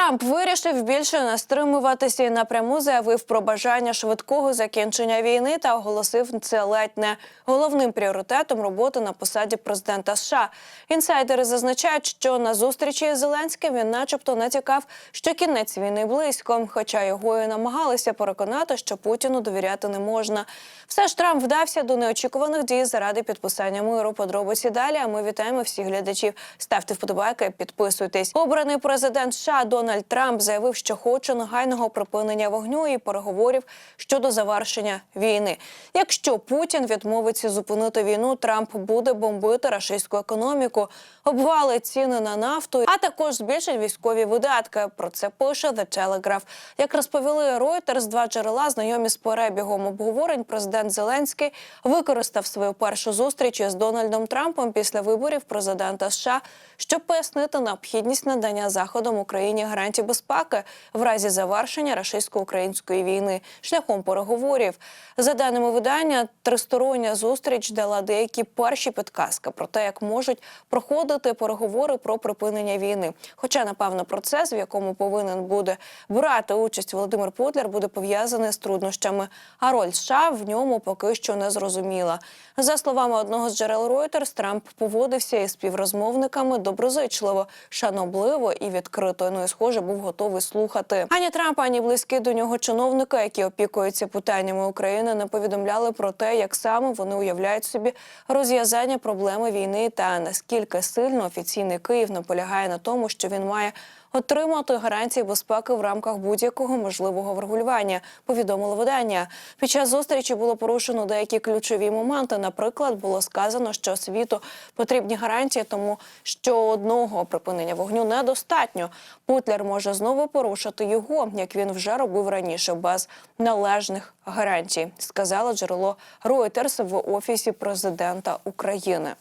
Трамп вирішив більше не стримуватися і напряму заявив про бажання швидкого закінчення війни та оголосив це ледь не головним пріоритетом роботи на посаді президента США. Інсайдери зазначають, що на зустрічі з Зеленським він, начебто, натякав, що кінець війни близько, хоча його і намагалися переконати, що Путіну довіряти не можна. Все ж Трамп вдався до неочікуваних дій заради підписання миру. Подробиці далі. А ми вітаємо всіх глядачів. Ставте вподобайки, підписуйтесь. Обраний президент США Дональд Трамп заявив, що хоче негайного припинення вогню і переговорів щодо завершення війни. Якщо Путін відмовиться зупинити війну, Трамп буде бомбити рашистську економіку, обвалить ціни на нафту, а також збільшить військові видатки. Про це пише The Telegraph. Як розповіли Reuters, два джерела знайомі з перебігом обговорень. Президент Зеленський використав свою першу зустріч із Дональдом Трампом після виборів президента США, щоб пояснити необхідність надання заходом Україні гарантій безпеки в разі завершення рашистсько-української війни шляхом переговорів. За даними видання, тристороння зустріч дала деякі перші підказки про те, як можуть проходити переговори про припинення війни. Хоча, напевно, процес, в якому повинен буде брати участь Володимир Путлер, буде пов'язаний з труднощами. А роль США в ньому поки що не зрозуміла. За словами одного з джерел Reuters, Трамп поводився із співрозмовниками доброзичливо, шанобливо і відкрито. Ну і схоже, був готовий слухати. Ані Трамп, ані близькі до нього чиновники, які опікуються питаннями України, не повідомляли про те, як саме вони уявляють собі розв'язання проблеми війни та наскільки сильно офіційний Київ наполягає на тому, що він має отримати гарантії безпеки в рамках будь-якого можливого врегулювання. Повідомило видання. Під час зустрічі було порушено деякі ключові моменти. Наприклад, було сказано, що світу потрібні гарантії, тому що одного припинення вогню недостатньо. Путлер може знову порушити його, як він вже робив раніше, без належних гарантій, сказала джерело Reuters в офісі президента України.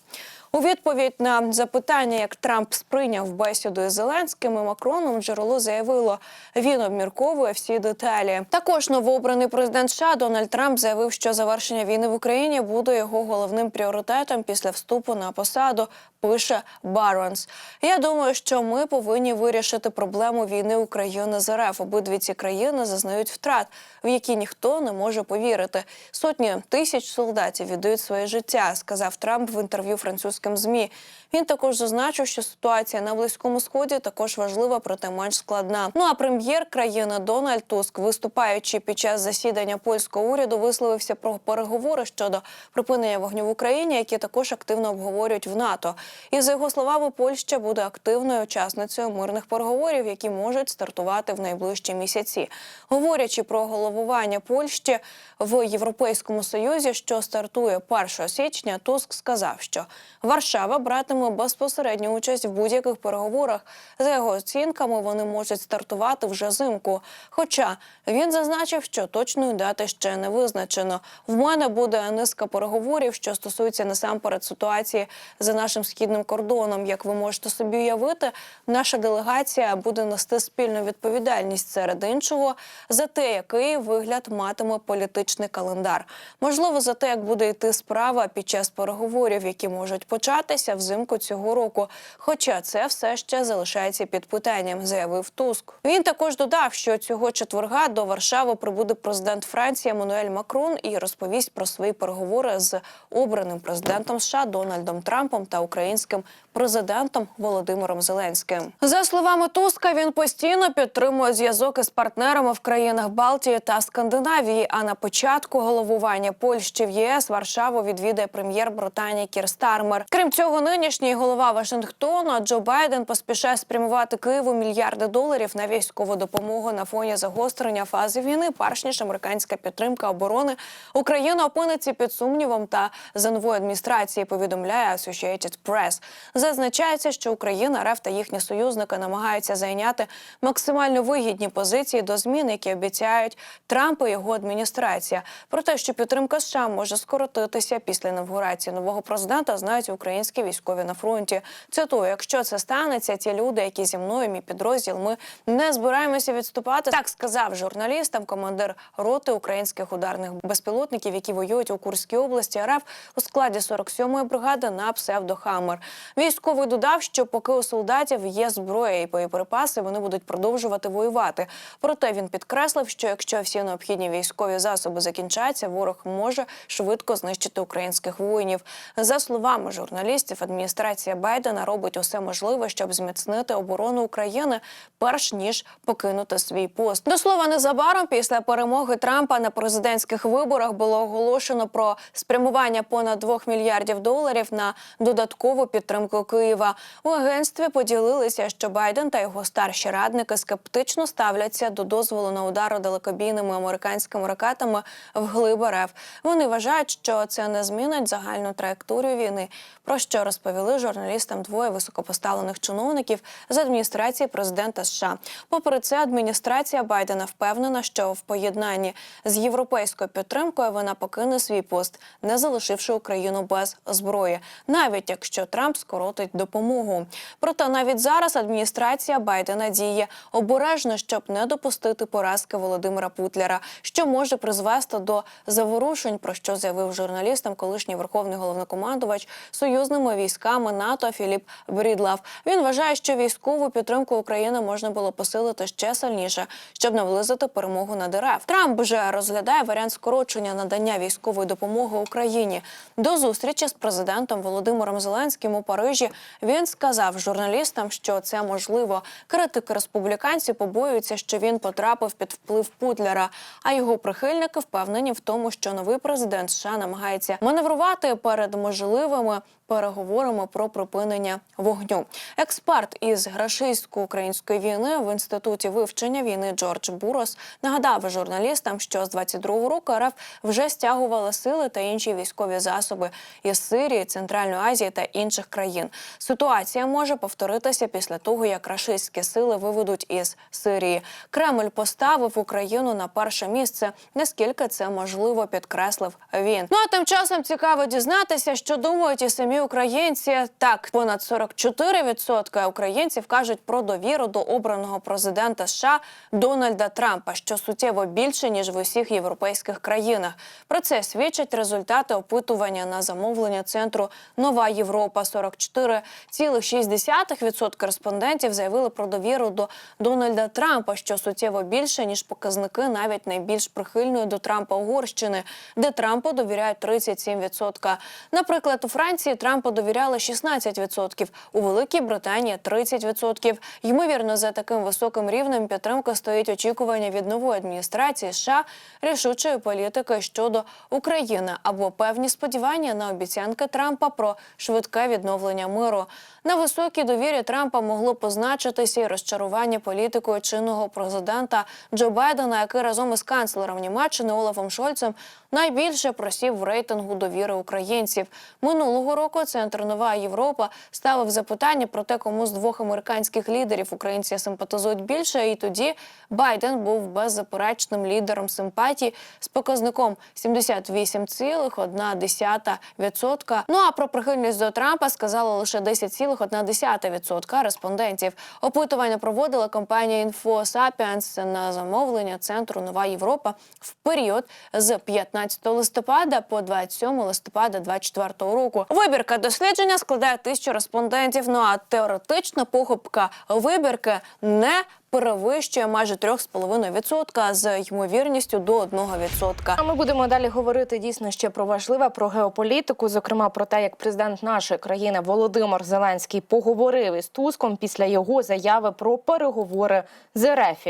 У відповідь на запитання, як Трамп сприйняв бесіду із Зеленським і Макроном, джерело заявило, він обмірковує всі деталі. Також новообраний президент США Дональд Трамп заявив, що завершення війни в Україні буде його головним пріоритетом після вступу на посаду. Пише Баронс. Я думаю, що ми повинні вирішити проблему війни України з РФ. Обидві ці країни зазнають втрат, в які ніхто не може повірити. Сотні тисяч солдатів віддають своє життя, сказав Трамп в інтерв'ю французьким змі. Він також зазначив, що ситуація на близькому сході також важлива, проте менш складна. Ну а прем'єр країни Дональд Туск, виступаючи під час засідання польського уряду, висловився про переговори щодо припинення вогню в Україні, які також активно обговорюють в НАТО. І за його словами, Польща буде активною учасницею мирних переговорів, які можуть стартувати в найближчі місяці. Говорячи про головування Польщі в Європейському Союзі, що стартує 1 січня, Туск сказав, що Варшава братиме безпосередню участь в будь-яких переговорах. За його оцінками, вони можуть стартувати вже зимку. Хоча він зазначив, що точної дати ще не визначено. В мене буде низка переговорів, що стосуються насамперед ситуації за нашим східним кордоном. Як ви можете собі уявити, наша делегація буде нести спільну відповідальність серед іншого за те, який вигляд матиме політичний календар. Можливо, за те, як буде йти справа під час переговорів, які можуть початися взимку цього року. Хоча це все ще залишається під питанням, заявив Туск. Він також додав, що цього четверга до Варшави прибуде президент Франції Еммануель Макрон і розповість про свої переговори з обраним президентом США Дональдом Трампом та українським президентом Володимиром Зеленським. За словами Туска, він постійно підтримує зв'язок із партнерами в країнах Балтії та Скандинавії. А на початку головування Польщі в ЄС Варшаву відвідає прем'єр Британії Кір Стармер. Крім цього, нинішній голова Вашингтона Джо Байден поспішає спрямувати Києву мільярди доларів на військову допомогу на фоні загострення фази війни. Перш ніж американська підтримка оборони Україна опиниться під сумнівом та новою адміністрації. Повідомляє Associated Press. Зазначається, що Україна, РФ та їхні союзники намагаються зайняти максимально вигідні позиції до змін, які обіцяють Трамп і його адміністрація. Про те, що підтримка США може скоротитися після інавгурації нового президента, знають українські військові на фронті. Цитую, якщо це станеться, ті люди, які зі мною, мій підрозділ, ми не збираємося відступати. Так сказав журналістам командир роти українських ударних безпілотників, які воюють у Курській області РФ у складі 47-ї бригади на псевдохаммер. Військовий додав, що поки у солдатів є зброя і боєприпаси, вони будуть продовжувати воювати. Проте він підкреслив, що якщо всі необхідні військові засоби закінчаться, ворог може швидко знищити українських воїнів. За словами журналістів, адміністрація Байдена робить усе можливе, щоб зміцнити оборону України, перш ніж покинути свій пост. До слова, незабаром після перемоги Трампа на президентських виборах було оголошено про спрямування понад 2 мільярдів доларів на додаткову підтримку Києва. У агентстві поділилися, що Байден та його старші радники скептично ставляться до дозволу на удар далекобійними американськими ракетами в глиб РФ. Вони вважають, що це не змінить загальну траєкторію війни. Про що розповіли журналістам двоє високопоставлених чиновників з адміністрації президента США. Попри це, адміністрація Байдена впевнена, що в поєднанні з європейською підтримкою вона покине свій пост, не залишивши Україну без зброї, навіть якщо Трамп скоротить допомогу. Проте навіть зараз адміністрація Байдена діє обережно, щоб не допустити поразки Володимира Путлера, що може призвести до заворушень, про що заявив журналістам колишній верховний головнокомандувач союзними військами НАТО Філіп Брідлав. Він вважає, що військову підтримку України можна було посилити ще сильніше, щоб наблизити перемогу над РФ. Трамп вже розглядає варіант скорочення надання військової допомоги Україні. До зустрічі з президентом Володимиром Зеленським у Парижі він сказав журналістам, що це можливо. Критики республіканці побоюються, що він потрапив під вплив Путлера. А його прихильники впевнені в тому, що новий президент США намагається маневрувати перед можливими переговорами про припинення вогню. Експерт із рашистсько-української війни в інституті вивчення війни Джордж Бурос нагадав журналістам, що з 22-го року РФ вже стягувала сили та інші військові засоби із Сирії, Центральної Азії та інших країн. Ситуація може повторитися після того, як рашистські сили виведуть із Сирії. Кремль поставив Україну на перше місце. Наскільки це можливо, підкреслив він. Ну а тим часом цікаво дізнатися, що думають і самі українці. Так, понад 44% українців кажуть про довіру до обраного президента США Дональда Трампа, що суттєво більше ніж в усіх європейських країнах. Про це свідчать результати опитування на замовлення центру Нова Європа. 44,6% респондентів заявили про довіру до Дональда Трампа, що суттєво більше ніж показники навіть найбільш прихильної до Трампа Угорщини, де Трампу довіряють 37%. Наприклад, у Франції Трампу довіряли 16%, у Великій Британії 30%. Ймовірно, за таким високим рівнем підтримки стоїть очікування від нової адміністрації США рішучої політики щодо України або певні сподівання на обіцянки Трампа про швидке відновлення миру. На високій довірі Трампа могло позначитися і розчарування політикою чинного президента Джо Байдена, який разом із канцлером Німеччини Олафом Шольцем найбільше просів в рейтингу довіри українців. Минулого року центр Нова Європа ставив запитання про те, кому з двох американських лідерів українці симпатизують більше. І тоді Байден був беззаперечним лідером симпатії з показником 78,1%. Ну а про прихильність до Трампа сказала лише 10,1% респондентів. Опитування проводила компанія InfoSapiens на замовлення центру Нова Європа в період з 15 листопада по 27 листопада 2024 року. Вибірка дослідження складає тисячу респондентів. Ну а теоретична похибка вибірки не перевищує майже 3,5% з ймовірністю до 1%. А ми будемо далі говорити дійсно ще про важливе про геополітику, зокрема про те, як президент нашої країни Володимир Зеленський поговорив із Туском після його заяви про переговори з РФ.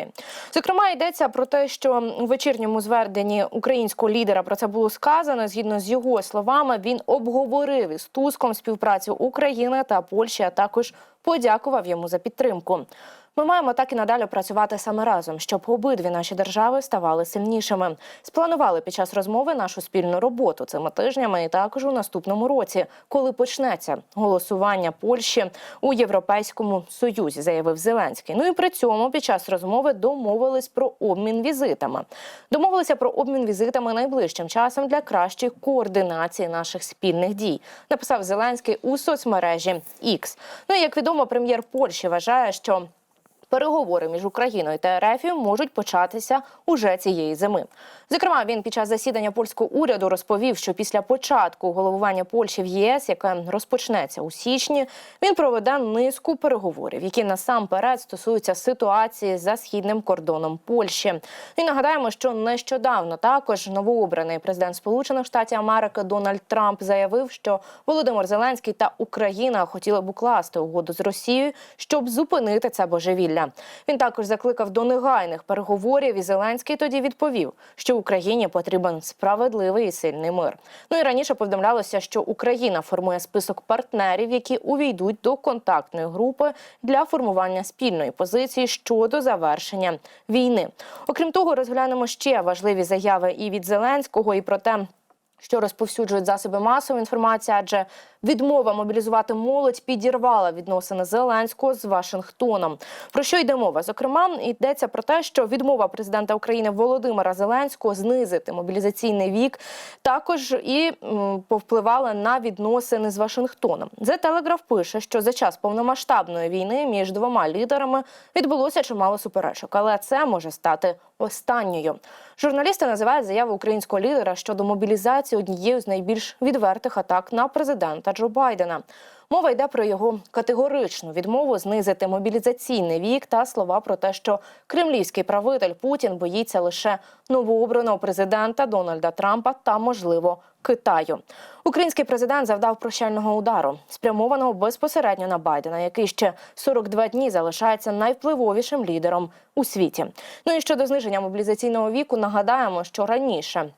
Зокрема, йдеться про те, що у вечірньому зверненні українського лідера про це було сказано. Згідно з його словами, він обговорив із Туском співпрацю України та Польщі, а також подякував йому за підтримку. Ми маємо так і надалі працювати саме разом, щоб обидві наші держави ставали сильнішими. Спланували під час розмови нашу спільну роботу цими тижнями і також у наступному році, коли почнеться голосування Польщі у Європейському Союзі, заявив Зеленський. Ну і при цьому під час розмови домовились про обмін візитами. Домовилися про обмін візитами найближчим часом для кращої координації наших спільних дій. Написав Зеленський у соцмережі X. Ну і як відомо, прем'єр Польщі вважає, що Переговори між Україною та РФ можуть початися уже цієї зими. Зокрема, він під час засідання польського уряду розповів, що після початку головування Польщі в єС, яке розпочнеться у січні, він проведе низку переговорів, які насамперед стосуються ситуації за східним кордоном Польщі. І нагадаємо, що нещодавно також новообраний президент Сполучених Штатів Америки Дональд Трамп заявив, що Володимир Зеленський та Україна хотіли б укласти угоду з Росією, щоб зупинити це божевілля. Він також закликав до негайних переговорів, і Зеленський тоді відповів, що Україні потрібен справедливий і сильний мир. Ну і раніше повідомлялося, що Україна формує список партнерів, які увійдуть до контактної групи для формування спільної позиції щодо завершення війни. Окрім того, розглянемо ще важливі заяви і від Зеленського, і про те, що розповсюджують засоби масової інформації, адже відмова мобілізувати молодь підірвала відносини Зеленського з Вашингтоном. Про що йде мова? Зокрема, йдеться про те, що відмова президента України Володимира Зеленського знизити мобілізаційний вік також і повпливала на відносини з Вашингтоном. The Telegraph пише, що за час повномасштабної війни між двома лідерами відбулося чимало суперечок, але це може стати останньою. Журналісти називають заяву українського лідера щодо мобілізації однією з найбільш відвертих атак на президента Джо Байдена. Мова йде про його категоричну відмову знизити мобілізаційний вік та слова про те, що кремлівський правитель Путін боїться лише новообраного президента Дональда Трампа та, можливо, Китаю. Український президент завдав прощального удару, спрямованого безпосередньо на Байдена, який ще 42 дні залишається найвпливовішим лідером у світі. Ну і щодо зниження мобілізаційного віку, нагадаємо, що раніше.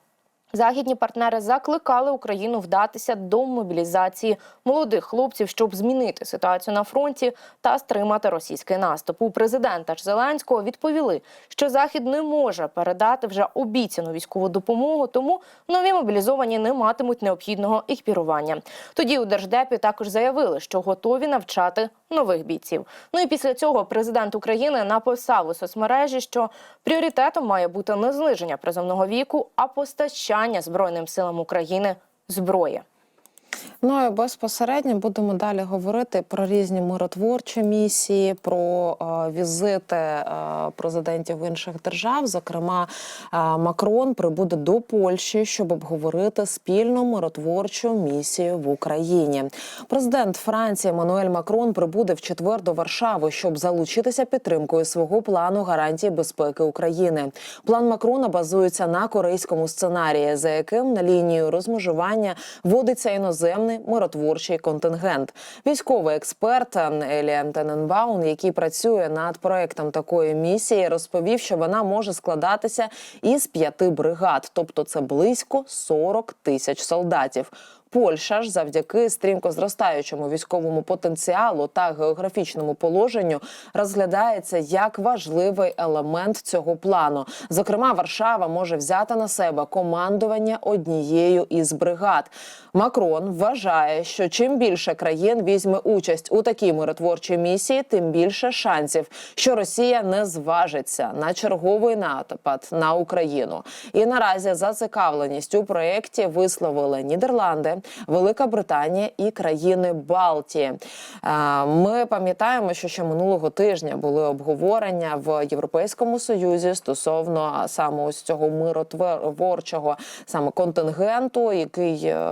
Західні партнери закликали Україну вдатися до мобілізації молодих хлопців, щоб змінити ситуацію на фронті та стримати російський наступ. У президента ж Зеленського відповіли, що Захід не може передати вже обіцяну військову допомогу, тому нові мобілізовані не матимуть необхідного екіпірування. Тоді у держдепі також заявили, що готові навчати нових бійців. Ну і після цього президент України написав у соцмережі, що пріоритетом має бути не зниження призовного віку, а постачання збройним силам України зброї. Ну і безпосередньо будемо далі говорити про різні миротворчі місії, про е, візити е, президентів інших держав. Зокрема, е, Макрон прибуде до Польщі, щоб обговорити спільну миротворчу місію в Україні. Президент Франції Еммануель Макрон прибуде в четвер до Варшави, щоб залучитися підтримкою свого плану гарантії безпеки України. План Макрона базується на корейському сценарії, за яким на лінію розмежування вводиться іноземний миротворчий контингент. Військовий експерт Елія Тененбаун, який працює над проектом такої місії, розповів, що вона може складатися із п'яти бригад, тобто це близько 40 тисяч солдатів. Польща ж завдяки стрімко зростаючому військовому потенціалу та географічному положенню розглядається як важливий елемент цього плану. Зокрема, Варшава може взяти на себе командування однією із бригад. Макрон вважає, що чим більше країн візьме участь у такій миротворчій місії, тим більше шансів, що Росія не зважиться на черговий напад на Україну. І наразі зацікавленість у проєкті висловили Нідерланди, Велика Британія і країни Балтії. Ми пам'ятаємо, що ще минулого тижня були обговорення в Європейському Союзі стосовно саме ось цього миротворчого саме контингенту, який е,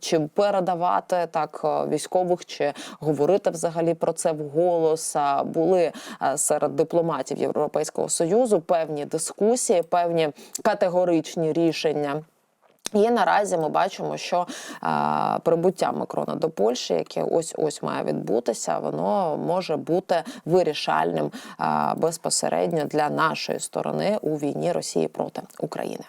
чи передавати так е, військових, чи говорити взагалі про це вголос. Були е, серед дипломатів Європейського союзу певні дискусії, певні категоричні рішення. І наразі ми бачимо, що е, прибуття Макрона до Польщі, яке ось ось має відбутися, воно може бути вирішальним е, безпосередньо для нашої сторони у війні Росії проти України.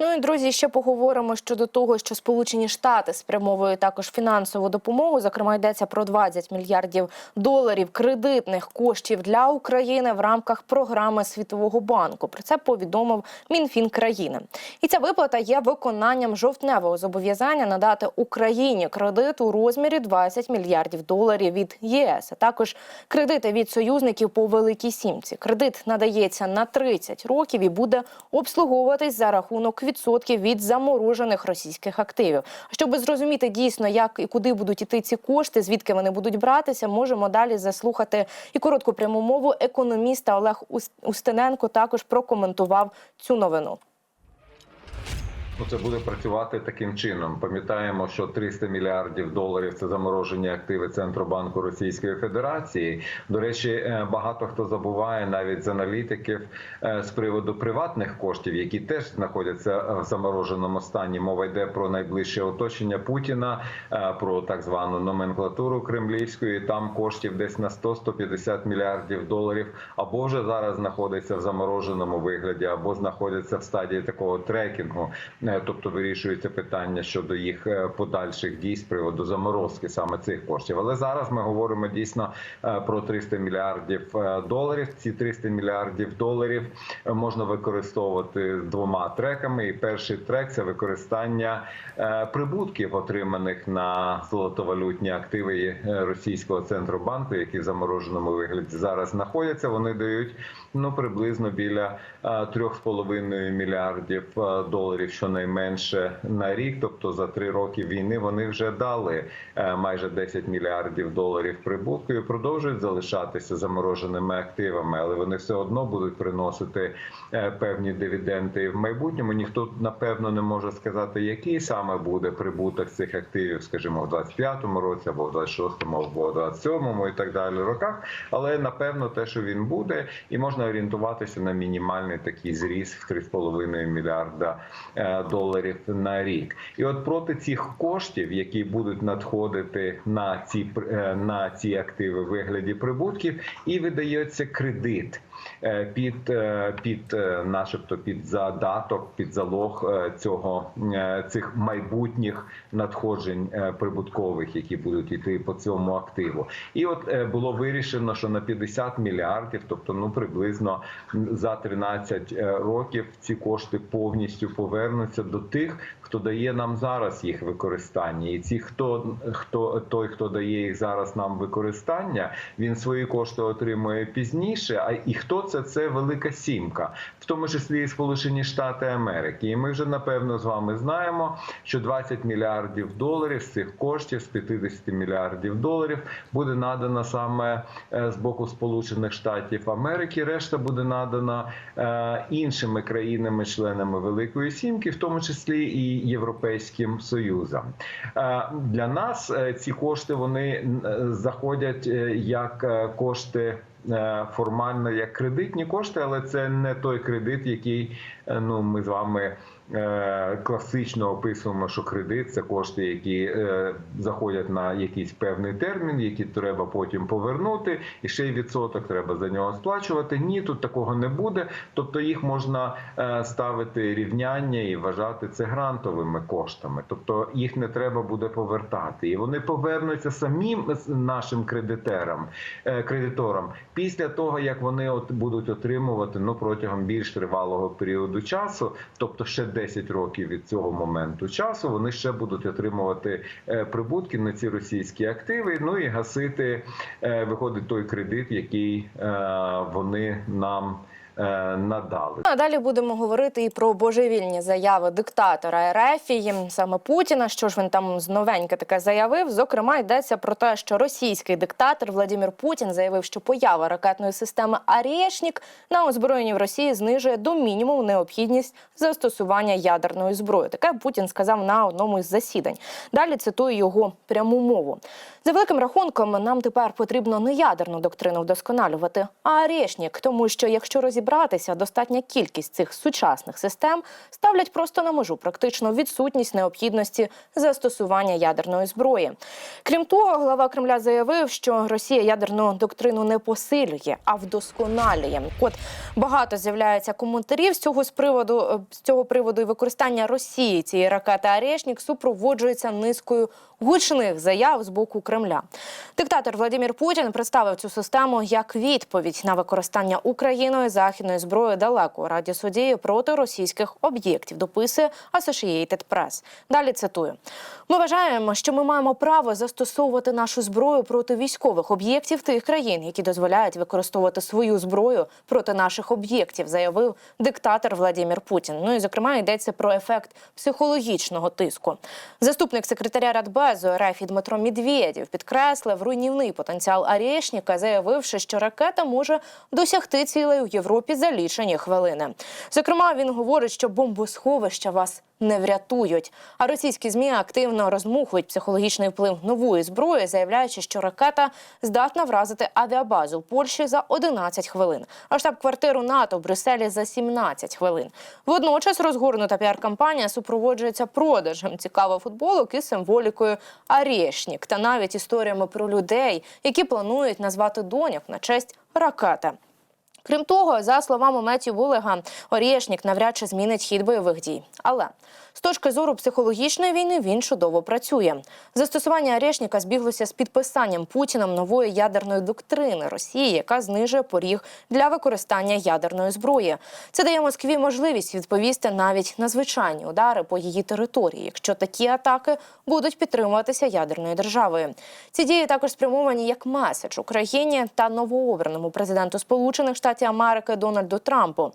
Ну і друзі, ще поговоримо щодо того, що Сполучені Штати спрямовують також фінансову допомогу. Зокрема, йдеться про 20 мільярдів доларів кредитних коштів для України в рамках програми Світового банку. Про це повідомив Мінфін країни. І ця виплата є виконанням жовтневого зобов'язання надати Україні кредит у розмірі 20 мільярдів доларів від ЄС, а також кредити від союзників по Великій Сімці. Кредит надається на 30 років і буде обслуговуватись за рахунок відсотків від заморожених російських активів. Щоб зрозуміти дійсно, як і куди будуть іти ці кошти, звідки вони будуть братися, можемо далі заслухати і коротку пряму мову. Економіста Олег Ус- Устиненко також прокоментував цю новину. Ну, це буде працювати таким чином. Пам'ятаємо, що 300 мільярдів доларів це заморожені активи Центробанку Російської Федерації. До речі, е, багато хто забуває навіть з аналітиків е, з приводу приватних коштів, які теж знаходяться е, в замороженому стані. Мова йде про найближче оточення Путіна, про так звану номенклатуру кремлівську. І Там коштів десь на 100-150 мільярдів доларів, або вже зараз знаходиться в замороженому вигляді, або знаходяться в стадії такого трекінгу. Е, тобто вирішується питання щодо їх е, подальших дій з приводу заморозки саме цих коштів. Але зараз ми говоримо дійсно е, про 300 мільярдів доларів. Ці 300 мільярдів доларів можна використовувати двома треками. І перший трек це використання прибутків, отриманих на золотовалютні активи російського центробанку, які в замороженому вигляді зараз знаходяться. Вони дають ну приблизно біля е, 3,5 мільярдів доларів щонайменше на рік. Тобто за три роки війни вони вже дали е, майже 10 мільярдів доларів прибутку і продовжують залишатися замороженими активами, але вони все одно будуть приносити е, певні дивіденди в майбутньому. Ніхто напевно не може сказати, який саме буде прибуток цих активів, скажімо, в 25-му році або в 26-му, або в 27-му і так далі роках. Але напевно те, що він буде, і можна орієнтуватися на мінімальний такий зріс в 3,5 мільярда е, доларів на рік. І от проти цих коштів, які будуть надходити на ці е, на ці активи в вигляді прибутків, і видається кредит. Е, Під е, під е, начебто під задаток, під залог цього цих майбутніх надходжень прибуткових, які будуть йти по цьому активу, і от було вирішено, що на 50 мільярдів, тобто ну приблизно за 13 е, років, ці кошти повністю повернуться до тих, хто дає нам зараз їх використання, і ці, хто хто той, хто дає їх зараз нам використання, він свої кошти отримує пізніше. А і хто це? Це велика сімка, в тому числі і Сполучені Штати Америки. І ми вже напевно з вами знаємо, що 20 мільярдів доларів з цих коштів з 50 мільярдів доларів буде надано саме е, з боку Сполучених Штатів Америки. Решта буде надана е, іншими країнами-членами Великої Сімки, в тому числі і Європейським Союзом. Е, Для нас е, ці кошти вони е, заходять як кошти. Формально як кредитні кошти, але це не той кредит, який ну ми з вами класично описуємо, що кредит це кошти, які е, заходять на якийсь певний термін, які треба потім повернути, і ще й відсоток треба за нього сплачувати. Ні, тут такого не буде. Тобто їх можна е, ставити рівняння і вважати це грантовими коштами. Тобто їх не треба буде повертати, і вони повернуться самим нашим кредитерам, е, кредиторам після того, як вони от будуть отримувати ну протягом більш тривалого періоду часу, тобто ще 10 років від цього моменту часу, вони ще будуть отримувати е, прибутки на ці російські активи. Ну і гасити е, виходить той кредит, який е, вони нам надали. А далі будемо говорити і про божевільні заяви диктатора Ерефії, саме Путіна. Що ж він там з новеньке таке заявив? Зокрема, йдеться про те, що російський диктатор Владимир Путін заявив, що поява ракетної системи «Арєшнік» на озброєнні в Росії знижує до мінімуму необхідність застосування ядерної зброї. Таке Путін сказав на одному із засідань. Далі цитую його пряму мову. За великим рахунком, нам тепер потрібно не ядерну доктрину вдосконалювати, а «Арєшнік», тому що якщо розібрати розібратися, достатня кількість цих сучасних систем ставлять просто на межу практично відсутність необхідності застосування ядерної зброї. Крім того, глава Кремля заявив, що Росія ядерну доктрину не посилює, а вдосконалює. От багато з'являється коментарів з цього з приводу е, з цього приводу і використання Росії цієї ракети Арєшнік супроводжується низкою гучних заяв з боку Кремля. Диктатор Владимир Путін представив цю систему як відповідь на використання Україною західної зброї далекого радіусу дії проти російських об'єктів. Дописує Associated Press. Далі цитую: ми вважаємо, що ми маємо право застосовувати нашу зброю проти військових об'єктів тих країн, які дозволяють використовувати свою зброю проти наших об'єктів, заявив диктатор Владимир Путін. Ну і зокрема йдеться про ефект психологічного тиску. Заступник секретаря Радбезу РФ Дмитро Медведєв підкреслив руйнівний потенціал Арєшніка, заявивши, що ракета може досягти цілей у Європі за лічені хвилини. Зокрема, він говорить, що бомбосховища вас не врятують. А російські змі активно розмухують психологічний вплив нової зброї, заявляючи, що ракета здатна вразити авіабазу в Польщі за 11 хвилин, а штаб-квартиру НАТО в Брюсселі за 17 хвилин. Водночас розгорнута піар-кампанія супроводжується продажем цікавих футболок із символікою Арєшнік та навіть історіями про людей, які планують назвати доньок на честь ракети. Крім того, за словами Меті Булега, Орієшнік навряд чи змінить хід бойових дій. Але з точки зору психологічної війни він чудово працює. Застосування Орєшніка збіглося з підписанням Путіном нової ядерної доктрини Росії, яка знижує поріг для використання ядерної зброї. Це дає Москві можливість відповісти навіть на звичайні удари по її території, якщо такі атаки будуть підтримуватися ядерною державою. Ці дії також спрямовані як меседж Україні та новообраному президенту Сполучених Штатів Америки Дональду Трампу.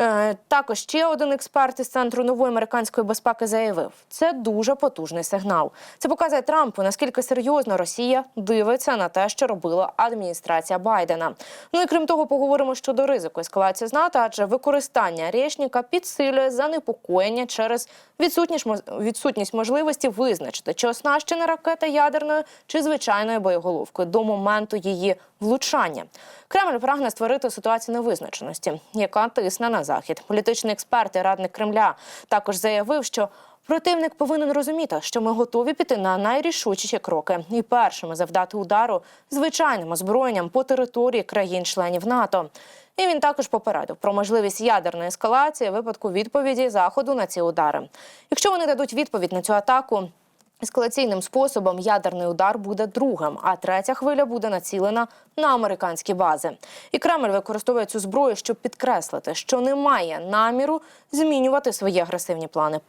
Е, Також ще один експерт із центру нової американської безпеки заявив, це дуже потужний сигнал. Це показує Трампу, наскільки серйозно Росія дивиться на те, що робила адміністрація Байдена. Ну і крім того, поговоримо щодо ризику ескалації з НАТО, адже використання речника підсилює занепокоєння через відсутність відсутність можливості визначити, чи оснащена ракета ядерною чи звичайною боєголовкою до моменту її влучання. Кремль прагне створити ситуацію невизначеності, яка тисне на захід. Політичний експерт і радник Кремля також заявив, що противник повинен розуміти, що ми готові піти на найрішучіші кроки і першими завдати удару звичайним озброєнням по території країн-членів НАТО. І він також попередив про можливість ядерної ескалації випадку відповіді заходу на ці удари. Якщо вони дадуть відповідь на цю атаку, Ескалаційним способом ядерний удар буде другим, а третя хвиля буде націлена на американські бази. І Кремль використовує цю зброю, щоб підкреслити, що не має наміру змінювати свої агресивні плани.